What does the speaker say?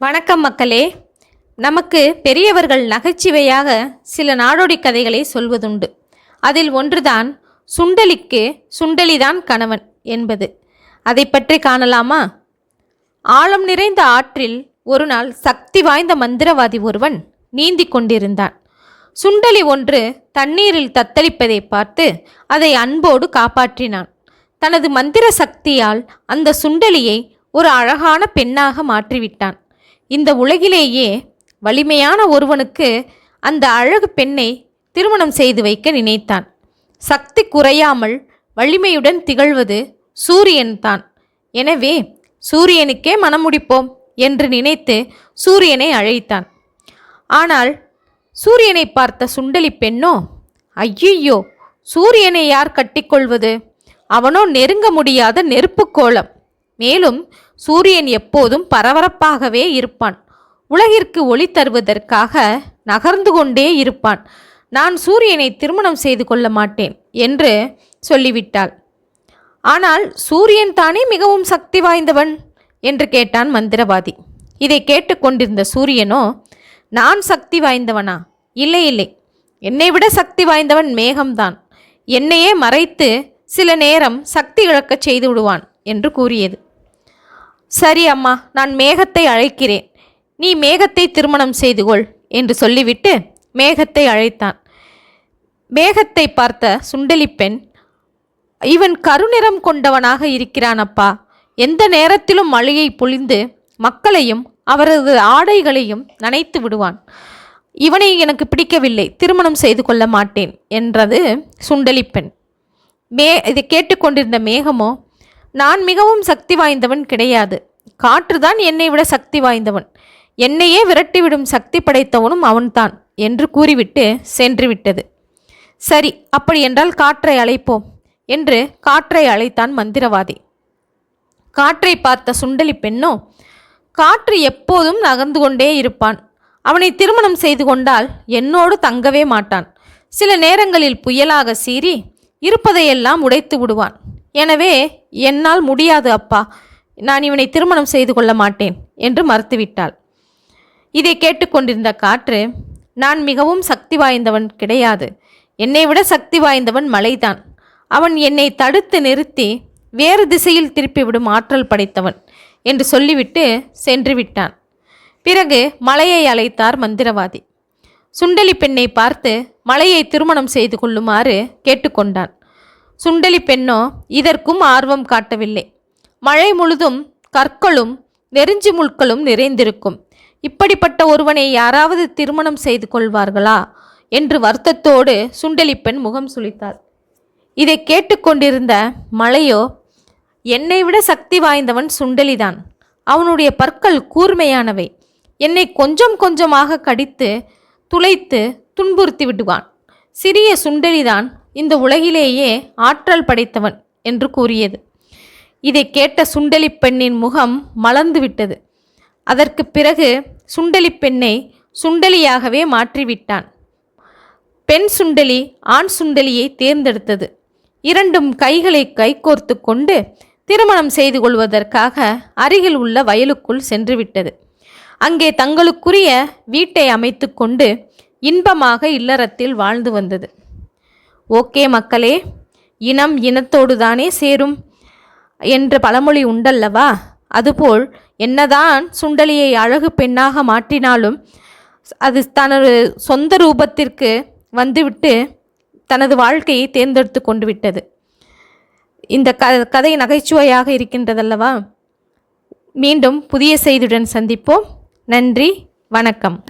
வணக்கம் மக்களே. நமக்கு பெரியவர்கள் நகைச்சுவையாக சில நாடோடி கதைகளை சொல்வதுண்டு. அதில் ஒன்றுதான் சுண்டலிக்கு சுண்டலிதான் கணவன் என்பது. அதை பற்றி காணலாமா? ஆழம் நிறைந்த ஆற்றில் ஒரு நாள் சக்தி வாய்ந்த மந்திரவாதி ஒருவன் நீந்தி கொண்டிருந்தான். சுண்டலி ஒன்று தண்ணீரில் தத்தளிப்பதை பார்த்து அதை அன்போடு காப்பாற்றினான். தனது மந்திர சக்தியால் அந்த சுண்டலியை ஒரு அழகான பெண்ணாக மாற்றிவிட்டான். இந்த உலகிலேயே வலிமையான ஒருவனுக்கு அந்த அழகு பெண்ணை திருமணம் செய்து வைக்க நினைத்தான். சக்தி குறையாமல் வலிமையுடன் திகழ்வது சூரியன்தான் எனவே சூரியனுக்கே மணமுடிப்போம் என்று நினைத்து சூரியனை அழைத்தான். ஆனால் சூரியனை பார்த்த சுண்டலி பெண்ணோ ஐயையோ சூரியனை யார் கட்டிக்கொள்வது? அவனோ நெருங்க முடியாத நெருப்புக் கோலம். மேலும் சூரியன் எப்போதும் பரபரப்பாகவே இருப்பான். உலகிற்கு ஒளி தருவதற்காக நகர்ந்து கொண்டே இருப்பான். நான் சூரியனை திருமணம் செய்து கொள்ள மாட்டேன் என்று சொல்லிவிட்டாள். ஆனால் சூரியன் தானே மிகவும் சக்தி வாய்ந்தவன்? என்று கேட்டான் மந்திரவாதி. இதை கேட்டுக்கொண்டிருந்த சூரியனோ நான் சக்தி வாய்ந்தவனா? இல்லை இல்லை. என்னை விட சக்தி வாய்ந்தவன் மேகம்தான். என்னையே மறைத்து சில நேரம் சக்தி இழக்கச் செய்து விடுவான் என்று கூறியது. சரி அம்மா நான் மேகத்தை அழைக்கிறேன். நீ மேகத்தை திருமணம் செய்து கொள் என்று சொல்லிவிட்டு மேகத்தை அழைத்தான். மேகத்தை பார்த்த சுண்டலி பெண் இவன் கருநிறம் கொண்டவனாக இருக்கிறான் அப்பா. எந்த நேரத்திலும் மழையை பொழிந்து மக்களையும் அவரது ஆடைகளையும் நனைத்து விடுவான். இவனை எனக்கு பிடிக்கவில்லை திருமணம் செய்து கொள்ள மாட்டேன் என்றது சுண்டலி பெண். மே இதை கேட்டுக்கொண்டிருந்த மேகமோ நான் மிகவும் சக்தி வாய்ந்தவன் கிடையாது. காற்றுதான் என்னை விட சக்தி வாய்ந்தவன். என்னையே விரட்டிவிடும் சக்தி படைத்தவனும் அவன்தான் என்று கூறிவிட்டு சென்று விட்டது சரி அப்படி என்றால் காற்றை அழைப்போம் என்று காற்றை அழைத்தான் மந்திரவாதி. காற்றை பார்த்த சுண்டலி பெண்ணோ காற்று எப்போதும் நகர்ந்து கொண்டே இருப்பான். அவனை திருமணம் செய்து கொண்டால் என்னோடு தங்கவே மாட்டான். சில நேரங்களில் புயலாக சீறி இருப்பதையெல்லாம் உடைத்து விடுவான். எனவே என்னால் முடியாது அப்பா. நான் இவனை திருமணம் செய்து கொள்ள மாட்டேன் என்று மறுத்துவிட்டாள். இதை கேட்டுக்கொண்டிருந்த காற்று நான் மிகவும் சக்தி வாய்ந்தவன் கிடையாது. என்னை விட சக்தி வாய்ந்தவன் மலைதான். அவன் என்னை தடுத்து நிறுத்தி வேறு திசையில் திருப்பிவிடும் ஆற்றல் படைத்தவன் என்று சொல்லிவிட்டு சென்று விட்டான். பிறகு மலையை அழைத்தார் மந்திரவாதி. சுண்டலி பெண்ணை பார்த்து மலையை திருமணம் செய்து கொள்ளுமாறு கேட்டுக்கொண்டான் சுண்டலி பெண்ணோ இதற்கும் ஆர்வம் காட்டவில்லை. மழை முழுதும் கற்களும் நெருஞ்சி முட்களும் நிறைந்திருக்கும். இப்படிப்பட்ட ஒருவனை யாராவது திருமணம் செய்து கொள்வார்களா? என்று வருத்தத்தோடு சுண்டலி பெண் முகம் சுளித்தாள் இதை கேட்டுக்கொண்டிருந்த மலையோ என்னை விட சக்தி வாய்ந்தவன் சுண்டலிதான். அவனுடைய பற்கள் கூர்மையானவை. என்னை கொஞ்சம் கொஞ்சமாக கடித்து துளைத்து துன்புறுத்தி விடுவான். சிறிய சுண்டலிதான் உலகிலேயே ஆற்றல் படைத்தவன் என்று கூறியது. இதை கேட்ட சுண்டலி பெண்ணின் முகம் மலர்ந்து விட்டது. அதற்கு பிறகு சுண்டலி பெண்ணை சுண்டலியாகவே மாற்றிவிட்டான். பெண் சுண்டலி ஆண் சுண்டலியை தேர்ந்தெடுத்தது. இரண்டும் கைகளை கைகோர்த்து கொண்டு திருமணம் செய்து கொள்வதற்காக அருகில் உள்ள வயலுக்குள் சென்றுவிட்டது. அங்கே தங்களுக்குரிய வீட்டை அமைத்துக்கொண்டு இன்பமாக இல்லறத்தில் வாழ்ந்து வந்தது. ஓகே மக்களே இனம் இனத்தோடு தானே சேரும் என்ற பழமொழி உண்டல்லவா? அதுபோல் என்னதான் சுண்டலியை அழகு பெண்ணாக மாற்றினாலும் அது தனது சொந்த ரூபத்திற்கு வந்துவிட்டு தனது வாழ்க்கையை தேர்ந்தெடுத்து கொண்டு விட்டது இந்த க கதை நகைச்சுவையாக இருக்கின்றதல்லவா? மீண்டும் புதிய செய்தியுடன் சந்திப்போம். நன்றி வணக்கம்.